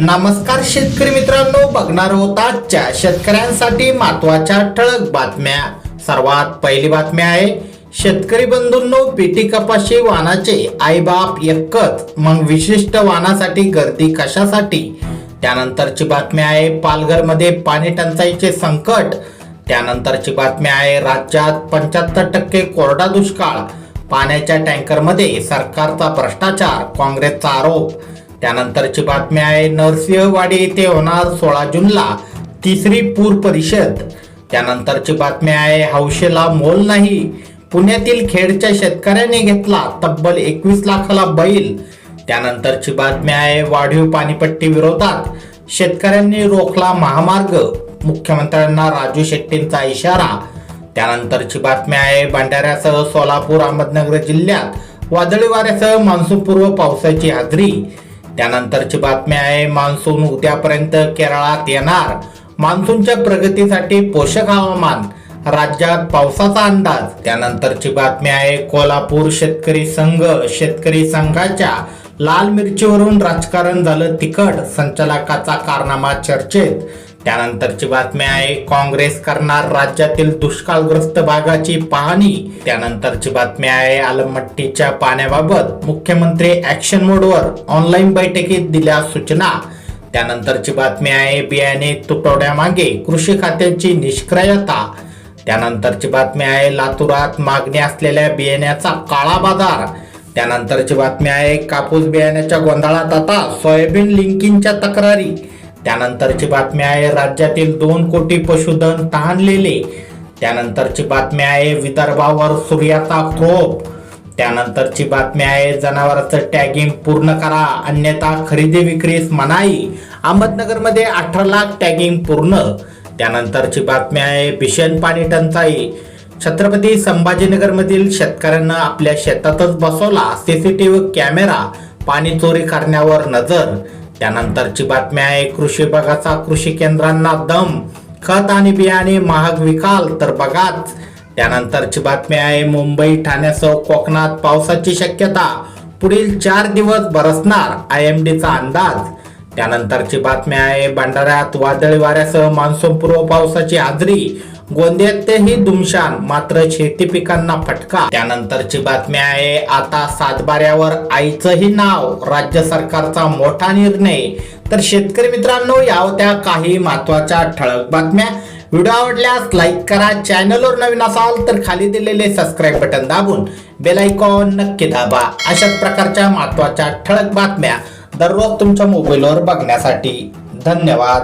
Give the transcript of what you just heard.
नमस्कार शेतकरी मित्रांनो बघणार होत आजच्या शेतकऱ्यांसाठी महत्त्वाच्या ठळक बातम्या. सर्वात पहिली बातमी आहे शेतकरी बंधूंनो पीटी कपाशी वाहनाचे आईबाप एकच मग विशिष्ट वाहनासाठी गर्दी कशासाठी? त्यानंतरची बातमी आहे पालघरमध्ये पाणी टंचाईचे संकट. त्यानंतरची बातमी आहे राज्यात पंच्याहत्तर टक्के कोरडा दुष्काळ. पाण्याच्या टँकरमध्ये सरकारचा भ्रष्टाचार काँग्रेसचा आरोप. त्यानंतरची बातमी आहे नरसिंहवाडी येथे होणार सोळा जूनला तिसरी पूर परिषद. त्यानंतरची बातमी आहे हौशेला मोल नाही. पुण्यातील खेडच्या शेतकऱ्याने घेतला तब्बल एकवीस लाखाला बैल. त्यानंतरची बातमी आहे वाढीव पाणीपट्टी विरोधात शेतकऱ्यांनी रोखला महामार्ग. मुख्यमंत्र्यांना राजू शेट्टींचा इशारा. त्यानंतरची बातमी आहे भंडाऱ्यासह सोलापूर अहमदनगर जिल्ह्यात वादळी वाऱ्यासह मान्सूनपूर्व पावसाची हजेरी. त्यानंतरची बातमी आहे मान्सून उद्यापर्यंत केरळात येणार. मान्सूनच्या प्रगतीसाठी पोषक हवामान. राज्यात पावसाचा अंदाज. त्यानंतरची बातमी आहे कोल्हापूर शेतकरी संघ शेतकरी संघाच्या लाल मिरचीवरून राजकारण झालं तिखट. संचालकाचा कारनामा चर्चेत. त्यानंतरची बातमी आहे काँग्रेस करणार राज्यातील दुष्काळग्रस्त भागाची पाहणी. त्यानंतरची बातमी आहे आलमट्टीच्या पाण्याबाबत मुख्यमंत्री ऍक्शन मोडवर ऑनलाईन बैठकीत दिल्या सूचना. त्यानंतरची बातमी आहे बियाणे तुटवड्यामागे कृषी खात्याची निष्क्रियता. त्यानंतरची बातमी आहे लातूरात मागणी असलेल्या बियाण्याचा काळा बाजार. त्यानंतरची बातमी आहे कापूस बियाण्याच्या गोंधळात आता सोयाबीन लिंकिंगच्या तक्रारी. त्यानंतरची बातमी आहे राज्यातील दोन कोटी पशुधन तहानलेले त्यानंतरची बातमी आहे विदर्भावर सूर्याचा क्रोप त्यानंतरची बातमी आहे जनावरांचं टॅगिंग पूर्ण करा अन्यथा खरेदी विक्रीस मनाई. अहमदनगरमध्ये अठरा लाख टॅगिंग पूर्ण. त्यानंतरची बातमी आहे भीषण पाणी टंचाई. छत्रपती संभाजीनगरमधील शेतकऱ्यांना आपल्या शेतातच बसवला सीसीटीव्ही कॅमेरा पाणी चोरी करण्यावर नजर. त्यानंतरची बातमी आहे कृषी विभागाचा कृषी केंद्रांना दम खत आणि बियाणे महाग विकाल तर बघाच. त्यानंतरची बातमी आहे मुंबई ठाण्यासह कोकणात पावसाची शक्यता. पुढील चार दिवस बरसणार आय एम डीचा अंदाज. त्यानंतरची बातम्या आहे भंडाऱ्यात वादळी वाऱ्यासह मान्सूनपूर्व पावसाची हाजरी. गोंदियातही दुमशान मात्र शेती पिकांना फटका. त्यानंतरची बातमी आहे आता सातबाऱ्यावर आईचंही नाव. राज्य सरकारचा मोठा निर्णय. तर शेतकरी मित्रांनो या होत्या काही महत्त्वाच्या ठळक बातम्या. व्हिडिओ आवडल्यास लाईक करा. चॅनलवर नवीन असाल तर खाली दिलेले सबस्क्राईब बटन दाबून बेल आयकॉन नक्की दाबा. अशाच प्रकारच्या महत्त्वाच्या ठळक बातम्या. दररोज तुमच्या मोबाईलवर बघण्यासाठी धन्यवाद.